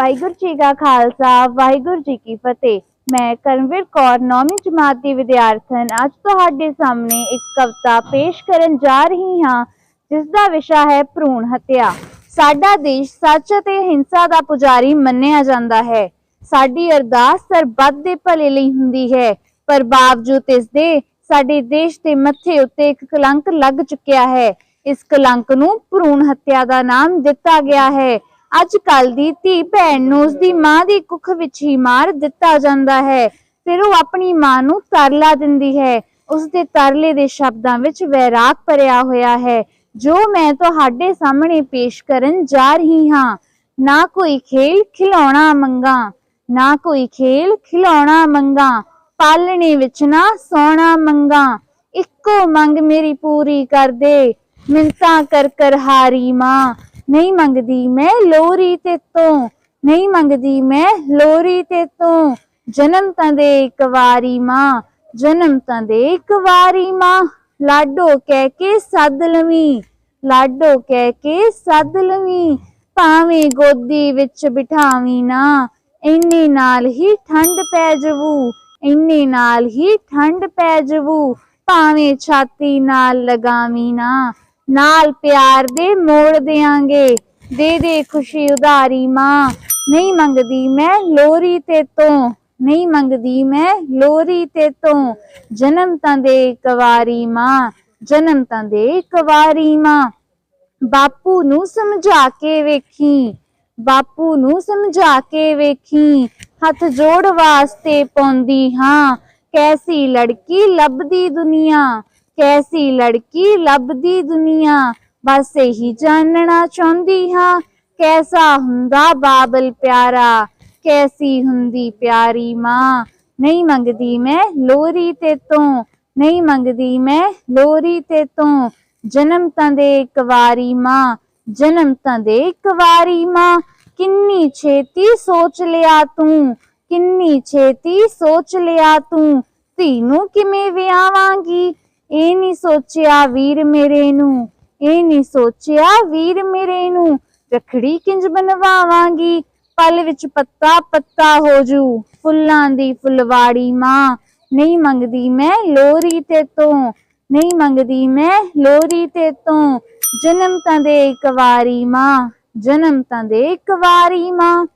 ਵਾਹਿਗੁਰੂ ਜੀ ਕਾ ਖਾਲਸਾ, ਵਾਹਿਗੁਰੂ ਜੀ ਕੀ ਫਤਿਹ। ਮੈਂ ਕਰਨਵੀਰ ਕੌਰ, ਨੌਵੀਂ ਜਮਾਤ ਦੀ ਵਿਦਿਆਰਥਣ। ਅੱਜ ਤੁਹਾਡੇ ਸਾਹਮਣੇ ਇੱਕ ਕਵਿਤਾ ਪੇਸ਼ ਕਰਨ ਜਾ ਰਹੀ ਹਾਂ ਜਿਸ ਦਾ ਵਿਸ਼ਾ ਹੈ ਭਰੂਣ ਹੱਤਿਆ। ਸਾਡਾ ਦੇਸ਼ ਸੱਚ ਅਤੇ ਹਿੰਸਾ ਦਾ ਪੁਜਾਰੀ ਮੰਨਿਆ ਜਾਂਦਾ ਹੈ। ਸਾਡੀ ਅਰਦਾਸ ਸਰਬੱਤ ਦੇ ਭਲੇ ਲਈ ਹੁੰਦੀ ਹੈ, ਪਰ ਬਾਵਜੂਦ ਇਸ ਦੇ ਸਾਡੇ ਦੇਸ਼ ਦੇ ਮੱਥੇ ਉੱਤੇ ਇੱਕ ਕਲੰਕ ਲੱਗ ਚੁੱਕਿਆ ਹੈ। ਇਸ ਕਲੰਕ ਨੂੰ ਭਰੂਣ ਹੱਤਿਆ ਦਾ ਨਾਮ ਦਿੱਤਾ ਗਿਆ ਹੈ। ਅੱਜ ਕੱਲ ਦੀ ਧੀ ਭੈਣ ਨੂੰ ਉਸਦੀ ਮਾਂ ਦੀ ਕੁੱਖ ਵਿੱਚ ਹੀ ਮਾਰ ਦਿੱਤਾ ਜਾਂਦਾ ਹੈ। ਫਿਰ ਉਹ ਆਪਣੀ ਮਾਂ ਨੂੰ ਤਰਲਾ ਦਿੰਦੀ ਹੈ। ਉਸਦੇ ਤਰਲੇ ਦੇ ਸ਼ਬਦਾਂ ਵਿੱਚ ਵੈਰਾਗ ਭਰਿਆ ਹੋਇਆ ਹੈ, ਜੋ ਮੈਂ ਤੁਹਾਡੇ ਸਾਹਮਣੇ ਪੇਸ਼ ਕਰਨ ਜਾ ਰਹੀ ਹਾਂ। ਨਾ ਕੋਈ ਖੇਲ ਖਿਲਾਉਣਾ ਮੰਗਾ, ਨਾ ਕੋਈ ਖੇਲ ਖਿਲਾਉਣਾ ਮੰਗਾ, ਪਾਲਣੇ ਵਿੱਚ ਨਾ ਸੋਨਾ ਮੰਗਾ। ਇੱਕੋ ਮੰਗ ਮੇਰੀ ਪੂਰੀ ਕਰ ਦੇ। ਮਿੰਤਾ ਕਰ ਕਰ ਹਾਰੀ ਮਾਂ ਨਹੀਂ ਮੰਗਦੀ, ਮੈਂ ਲੋਰੀ ਤੇ ਤੋਂ। ਨਹੀਂ ਮੰਗਦੀ, ਮੈਂ ਲੋਰੀ ਤੇ ਤੋਂ। ਜਨਮ ਤਾਂ ਦੇ ਇੱਕ ਵਾਰੀ ਮਾਂ, ਜਨਮ ਤਾਂ ਦੇ ਇੱਕ ਵਾਰੀ ਮਾਂ। ਲਾਡੋ ਕਹਿ ਕੇ ਸੱਦ ਲਵੀਂ, ਲਾਡੋ ਕਹਿ ਕੇ ਸੱਦ ਲਵੀਂ। ਭਾਵੇਂ ਗੋਦੀ ਵਿੱਚ ਬਿਠਾਵੀ ਨਾ, ਇੰਨੇ ਨਾਲ ਹੀ ਠੰਡ ਪੈ ਜਵੂ, ਇੰਨੇ ਨਾਲ ਹੀ ਠੰਡ ਪੈ ਜਵੂ। ਭਾਵੇਂ ਛਾਤੀ ਨਾਲ ਲਗਾਵੀ ਨਾ ਨਾਲ ਪਿਆਰ ਦੇ ਮੋੜ ਦੇਾਂਗੇ ਦੇ ਦੇ ਖੁਸ਼ੀ ਉਧਾਰੀ ਮਾਂ। ਨਹੀਂ ਮੰਗਦੀ ਮੈਂ ਲੋਰੀ ਤੇ ਤੋਂ। ਨਹੀਂ ਮੰਗਦੀ ਮੈਂ ਲੋਰੀ ਤੇ ਤੋਂ। ਜਨਮ ਤਾਂ ਦੇ ਕਵਾਰੀ ਮਾਂ। ਜਨਮ ਤਾਂ ਦੇ ਕਵਾਰੀ ਮਾਂ। ਬਾਪੂ ਨੂੰ ਸਮਝਾ ਕੇ ਵੇਖੀ। ਬਾਪੂ ਨੂੰ ਸਮਝਾ ਕੇ ਵੇਖੀ। ਹੱਥ ਜੋੜ ਵਾਸਤੇ ਪਾਉਂਦੀ ਹਾਂ। ਕੈਸੀ ਲੜਕੀ ਲੱਭਦੀ ਦੁਨੀਆ। ਕੈਸੀ ਲੜਕੀ ਲੱਭਦੀ ਦੁਨੀਆ? ਬਸ ਇਹੀ ਜਾਣਨਾ ਚਾਹੁੰਦੀ ਹਾਂ। ਕੈਸਾ ਹੁੰਦਾ ਬਾਬਲ ਪਿਆਰਾ? ਕੈਸੀ ਹੁੰਦੀ ਪਿਆਰੀ ਮਾਂ? ਨਹੀਂ ਮੰਗਦੀ ਮੈਂ ਲੋਰੀ ਤੇ ਤੋਂ। ਨਹੀਂ ਮੰਗਦੀ ਮੈਂ ਲੋਰੀ ਤੇ ਤੋਂ। ਜਨਮ ਤਾਂ ਦੇ ਇੱਕ ਵਾਰੀ ਮਾਂ। ਜਨਮ ਤਾਂ ਦੇ ਇੱਕ ਵਾਰੀ ਮਾਂ। ਕਿੰਨੀ ਛੇਤੀ ਸੋਚ ਲਿਆ ਤੂੰ? ਕਿੰਨੀ ਛੇਤੀ ਸੋਚ ਲਿਆ ਤੂੰ? ਧੀ ਨੂੰ ਕਿਵੇਂ ਵਿਆਵਾਂਗੀ ਇਹ ਨਹੀਂ ਸੋਚਿਆ ਵੀਰ ਮੇਰੇ ਨੂੰ, ਇਹ ਨਹੀਂ ਸੋਚਿਆ ਵੀਰ ਮੇਰੇ ਨੂੰ, ਰਖੜੀ ਕਿੰਜ ਬਣਵਾਵਾਂਗੀ? ਪਲ ਵਿੱਚ ਪੱਤਾ ਪੱਤਾ ਹੋ ਜੂ, ਫੁੱਲਾਂ ਦੀ ਫੁਲਵਾੜੀ ਮਾਂ। ਨਹੀਂ ਮੰਗਦੀ ਮੈਂ ਲੋਰੀ ਤੇ ਤੋਂ, ਨਹੀਂ ਮੰਗਦੀ ਮੈਂ ਲੋਰੀ ਤੇ ਤੋਂ। ਜਨਮ ਤਾਂ ਦੇ ਇੱਕ ਵਾਰੀ ਮਾਂ, ਜਨਮ ਤਾਂ ਦੇ ਇੱਕ ਵਾਰੀ ਮਾਂ।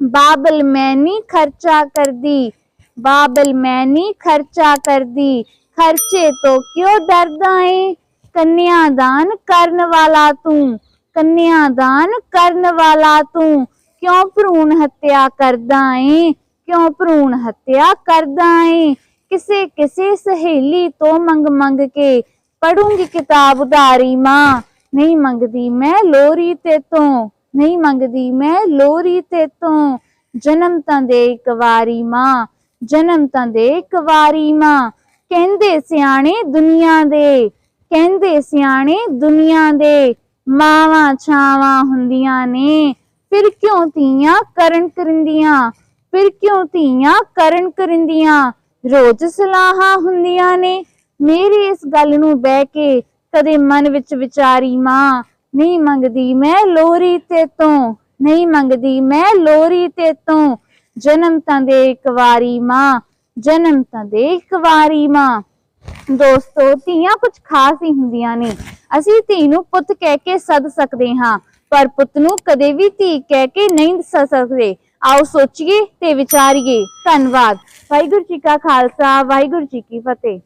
ਬਾਬਲ ਮੈਂ ਨਹੀਂ ਖਰਚਾ ਕਰਦੀ, ਬਾਬਲ ਮੈਂ ਨਹੀਂ ਖਰਚਾ ਕਰਦੀ। ਖਰਚੇ ਤੋਂ ਕਿਉਂ ਡਰਦਾ ਏ? ਕੰਨਿਆਦਾਨ ਕਰਨ ਵਾਲਾ ਤੂੰ ਕੰਨਿਆਦਾਨ ਕਰਨ ਵਾਲਾ ਤੂੰ। ਕਿਉਂ ਭਰੂਣ ਹੱਤਿਆ ਕਰਦਾ ਏ? ਕਿਉਂ ਭਰੂਣ ਹੱਤਿਆ ਕਰਦਾ ਏ? ਕਿਸੇ ਕਿਸੇ ਸਹੇਲੀ ਤੋਂ ਮੰਗ ਮੰਗ ਕੇ ਪੜੂੰਗੀ ਕਿਤਾਬ ਉਧਾਰੀ ਮਾਂ। ਨਹੀਂ ਮੰਗਦੀ ਮੈਂ ਲੋਰੀ ਤੇ ਤੋਂ, ਨਹੀਂ ਮੰਗਦੀ ਮੈਂ ਲੋਰੀ ਤੇ ਤੋਂ। ਜਨਮ ਤਾਂ ਦੇ ਇੱਕ ਵਾਰੀ ਮਾਂ, ਜਨਮ ਤਾਂ ਦੇ ਇੱਕ ਵਾਰੀ ਮਾਂ। ਕਹਿੰਦੇ ਸਿਆਣੇ ਦੁਨੀਆ ਦੇ, ਕਹਿੰਦੇ ਸਿਆਣੇ ਦੁਨੀਆ ਦੇ। ਮਾਵਾਂ ਛਾਵਾਂ ਹੁੰਦੀਆਂ ਨੇ, ਫਿਰ ਕਿਉਂ ਧੀਆਂ ਕਰਨ ਕਰਿੰਦੀਆਂ? ਫਿਰ ਕਿਉਂ ਧੀਆਂ ਕਰਨ ਕਰਿੰਦੀਆਂ? ਰੋਜ਼ ਸਲਾਹਾਂ ਹੁੰਦੀਆਂ ਨੇ। ਮੇਰੀ ਇਸ ਗੱਲ ਨੂੰ ਬਹਿ ਕੇ ਕਦੇ ਮਨ ਵਿੱਚ ਵਿਚਾਰੀ ਮਾਂ, ਨਹੀਂ ਮੰਗਦੀ ਮੈਂ ਲੋਰੀ ਤੇ ਤੋਂ, ਨਹੀਂ ਮੰਗਦੀ ਮੈਂ ਲੋਰੀ ਤੇ ਤੋਂ। ਜਨਮ ਤਾਂ ਦੇ ਇੱਕ ਵਾਰੀ ਮਾਂ ਜਨਮ ਤਾਂ ਦੇ ਇੱਕ ਵਾਰੀ ਮਾਂ। ਦੋਸਤੋ, ਧੀਆਂ ਕੁਝ ਖਾਸ ਹੀ ਹੁੰਦੀਆਂ ਨੇ। ਅਸੀਂ ਧੀ ਨੂੰ ਪੁੱਤ ਕਹਿ ਕੇ ਸੱਦ ਸਕਦੇ ਹਾਂ, ਪਰ ਪੁੱਤ ਨੂੰ ਕਦੇ ਵੀ ਧੀ ਕਹਿ ਕੇ ਨਹੀਂ ਸੱਦ ਸਕਦੇ। ਆਓ ਸੋਚੀਏ ਤੇ ਵਿਚਾਰੀਏ। ਧੰਨਵਾਦ। ਵਾਹਿਗੁਰੂ ਜੀ ਕਾ ਖਾਲਸਾ, ਵਾਹਿਗੁਰੂ ਜੀ ਕੀ ਫਤਿਹ।